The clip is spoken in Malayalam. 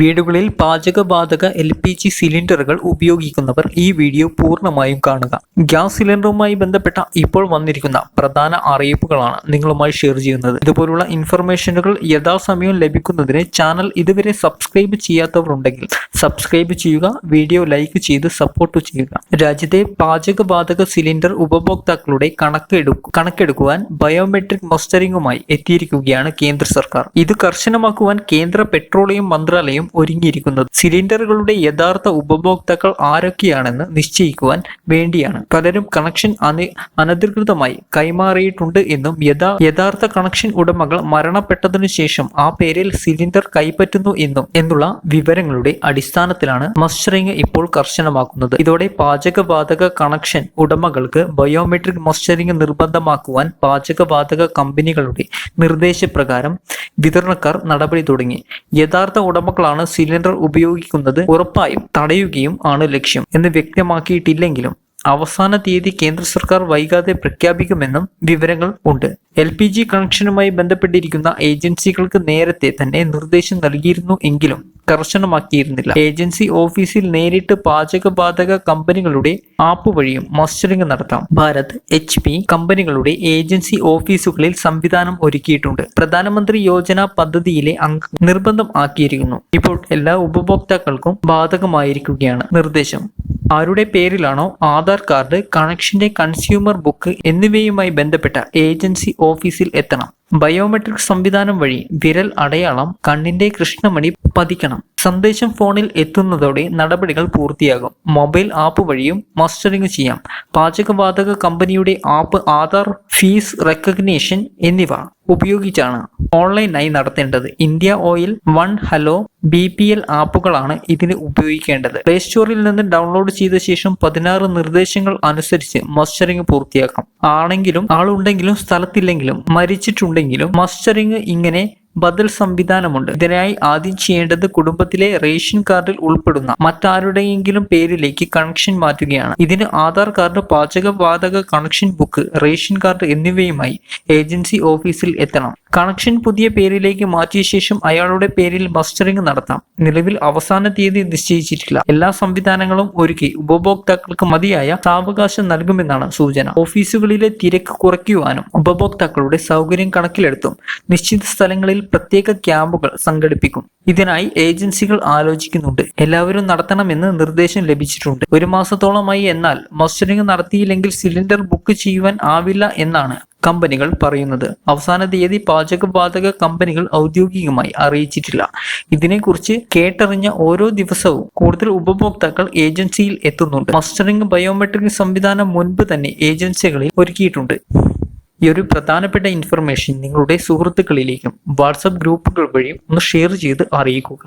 വീടുകളിൽ പാചകവാതക എൽ പി ജി സിലിണ്ടറുകൾ ഉപയോഗിക്കുന്നവർ ഈ വീഡിയോ പൂർണമായും കാണുക. ഗ്യാസ് സിലിണ്ടറുമായി ബന്ധപ്പെട്ട ഇപ്പോൾ വന്നിരിക്കുന്ന പ്രധാന അറിയിപ്പുകളാണ് നിങ്ങളുമായി ഷെയർ ചെയ്യുന്നത്. ഇതുപോലുള്ള ഇൻഫർമേഷനുകൾ യഥാസമയം ലഭിക്കുന്നതിന് ചാനൽ ഇതുവരെ സബ്സ്ക്രൈബ് ചെയ്യാത്തവരുണ്ടെങ്കിൽ സബ്സ്ക്രൈബ് ചെയ്യുക വീഡിയോ ലൈക്ക് ചെയ്ത് സപ്പോർട്ട് ചെയ്യുക. രാജ്യത്തെ പാചകവാതക സിലിണ്ടർ ഉപഭോക്താക്കളുടെ കണക്കെടു കണക്കെടുക്കുവാൻ ബയോമെട്രിക് മസ്റ്ററിംഗുമായി എത്തിയിരിക്കുകയാണ് കേന്ദ്ര സർക്കാർ. ഇത് കർശനമാക്കുവാൻ കേന്ദ്ര പെട്രോളിയം മന്ത്രാലയം ഒരുങ്ങിയിരിക്കുന്നത്. സിലിണ്ടറുകളുടെ യഥാർത്ഥ ഉപഭോക്താക്കൾ ആരൊക്കെയാണെന്ന് നിശ്ചയിക്കുവാൻ വേണ്ടിയാണ്. പലരും കണക്ഷൻ അന അനധികൃതമായി കൈമാറിയിട്ടുണ്ട് എന്നും യഥാ യഥാർത്ഥ കണക്ഷൻ ഉടമകൾ മരണപ്പെട്ടതിനു ശേഷം ആ പേരിൽ സിലിണ്ടർ കൈപ്പറ്റുന്നു എന്നും എന്നുള്ള വിവരങ്ങളുടെ അടിസ്ഥാനത്തിലാണ് മസ്റ്ററിംഗ് ഇപ്പോൾ കർശനമാക്കുന്നത്. ഇതോടെ പാചകവാതക കണക്ഷൻ ഉടമകൾക്ക് ബയോമെട്രിക് മസ്റ്ററിംഗ് നിർബന്ധമാക്കുവാൻ പാചകവാതക കമ്പനികളുടെ നിർദ്ദേശപ്രകാരം വിതരണക്കാർ നടപടി തുടങ്ങി. യഥാർത്ഥ ഉടമകളാണ് സിലിണ്ടർ ഉപയോഗിക്കുന്നത് ഉറപ്പായും തടയുകയും ആണ് ലക്ഷ്യം എന്ന് വ്യക്തമാക്കിയിട്ടില്ലെങ്കിലും അവസാന തീയതി കേന്ദ്ര സർക്കാർ വൈകാതെ പ്രഖ്യാപിക്കുമെന്നും വിവരങ്ങൾ ഉണ്ട്. എൽ പി ജി കണക്ഷനുമായി ബന്ധപ്പെട്ടിരിക്കുന്ന ഏജൻസികൾക്ക് നേരത്തെ തന്നെ നിർദ്ദേശം നൽകിയിരുന്നു എങ്കിലും കർശനമാക്കിയിരുന്നില്ല. ഏജൻസി ഓഫീസിൽ നേരിട്ട് പാചകബാധക കമ്പനികളുടെ ആപ്പ് വഴിയും മസ്റ്ററിംഗ് നടത്താം. ഭാരത് എച്ച് പി കമ്പനികളുടെ ഏജൻസി ഓഫീസുകളിൽ സംവിധാനം ഒരുക്കിയിട്ടുണ്ട്. പ്രധാനമന്ത്രി യോജന പദ്ധതിയിലെ നിർബന്ധം ആക്കിയിരിക്കുന്നു. ഇപ്പോൾ എല്ലാ ഉപഭോക്താക്കൾക്കും ബാധകമായിരിക്കുകയാണ് നിർദ്ദേശം. ആരുടെ പേരിലാണോ ആധാർ കാർഡ് കണക്ഷന്റെ കൺസ്യൂമർ ബുക്ക് എന്നിവയുമായി ബന്ധപ്പെട്ട ഏജൻസി ഓഫീസിൽ എത്തണം. ബയോമെട്രിക് സംവിധാനം വഴി വിരൽ അടയാളം കണ്ണിന്റെ കൃഷ്ണമണി പതിക്കണം. സന്ദേശം ഫോണിൽ എത്തുന്നതോടെ നടപടികൾ പൂർത്തിയാകും. മൊബൈൽ ആപ്പ് വഴിയും മസ്റ്ററിംഗ് ചെയ്യാം. പാചകവാതക കമ്പനിയുടെ ആപ്പ് ആധാർ ഫീസ് റെക്കഗ്നേഷൻ എന്നിവ ഉപയോഗിച്ചാണ് ഓൺലൈനായി നടത്തേണ്ടത്. India oil one hello B P L ആപ്പുകളാണ് ഇതിന് ഉപയോഗിക്കേണ്ടത്. പ്ലേ സ്റ്റോറിൽ നിന്ന് ഡൗൺലോഡ് ചെയ്ത ശേഷം പതിനാറ് നിർദ്ദേശങ്ങൾ അനുസരിച്ച് മസ്റ്ററിംഗ് പൂർത്തിയാക്കാം. ആണെങ്കിലും ആളുണ്ടെങ്കിലും സ്ഥലത്തില്ലെങ്കിലും മരിച്ചിട്ടുണ്ടെങ്കിലും മസ്റ്ററിംഗ് ഇങ്ങനെ ബദൽ സംവിധാനമുണ്ട്. ഇതിനായി ആദ്യം ചെയ്യേണ്ടത് കുടുംബത്തിലെ റേഷൻ കാർഡിൽ ഉൾപ്പെടുന്ന മറ്റാരുടെയെങ്കിലും പേരിലേക്ക് കണക്ഷൻ മാറ്റുകയാണ്. ഇതിന് ആധാർ കാർഡ് പാചകവാതക കണക്ഷൻ ബുക്ക് റേഷൻ കാർഡ് എന്നിവയുമായി ഏജൻസി ഓഫീസിൽ എത്തണം. കണക്ഷൻ പുതിയ പേരിലേക്ക് മാറ്റിയ ശേഷം അയാളുടെ പേരിൽ മസ്റ്ററിംഗ് നടത്താം. നിലവിൽ അവസാന തീയതി നിശ്ചയിച്ചിട്ടില്ല. എല്ലാ സംവിധാനങ്ങളും ഒരുക്കി ഉപഭോക്താക്കൾക്ക് മതിയായ സാവകാശം നൽകുമെന്നാണ് സൂചന. ഓഫീസുകളിലെ തിരക്ക് കുറയ്ക്കുവാനും ഉപഭോക്താക്കളുടെ സൗകര്യം കണക്കിലെടുത്തും നിശ്ചിത സ്ഥലങ്ങളിൽ പ്രത്യേക ക്യാമ്പുകൾ സംഘടിപ്പിക്കും. ഇതിനായി ഏജൻസികൾ ആലോചിക്കുന്നുണ്ട്. എല്ലാവരും നടത്തണമെന്ന് നിർദ്ദേശം ലഭിച്ചിട്ടുണ്ട്. ഒരു മാസത്തോളമായി എന്നാൽ മസ്റ്ററിംഗ് നടത്തിയില്ലെങ്കിൽ സിലിണ്ടർ ബുക്ക് ചെയ്യുവാൻ ആവില്ല എന്നാണ് കമ്പനികൾ പറയുന്നത്. അവസാന തീയതി പാചകവാതക കമ്പനികൾ ഔദ്യോഗികമായി അറിയിച്ചിട്ടില്ല. ഇതിനെക്കുറിച്ച് കേട്ടറിഞ്ഞ ഓരോ ദിവസവും കൂടുതൽ ഉപഭോക്താക്കൾ ഏജൻസിയിൽ എത്തുന്നുണ്ട്. മസ്റ്ററിംഗ് ബയോമെട്രിക് സംവിധാനം മുൻപ് തന്നെ ഏജൻസികളിൽ ഒരുക്കിയിട്ടുണ്ട്. ഈ ഒരു പ്രധാനപ്പെട്ട ഇൻഫർമേഷൻ നിങ്ങളുടെ സുഹൃത്തുക്കളിലേക്കും വാട്സപ്പ് ഗ്രൂപ്പുകൾ വഴിയും ഒന്ന് ഷെയർ ചെയ്ത് അറിയിക്കുക.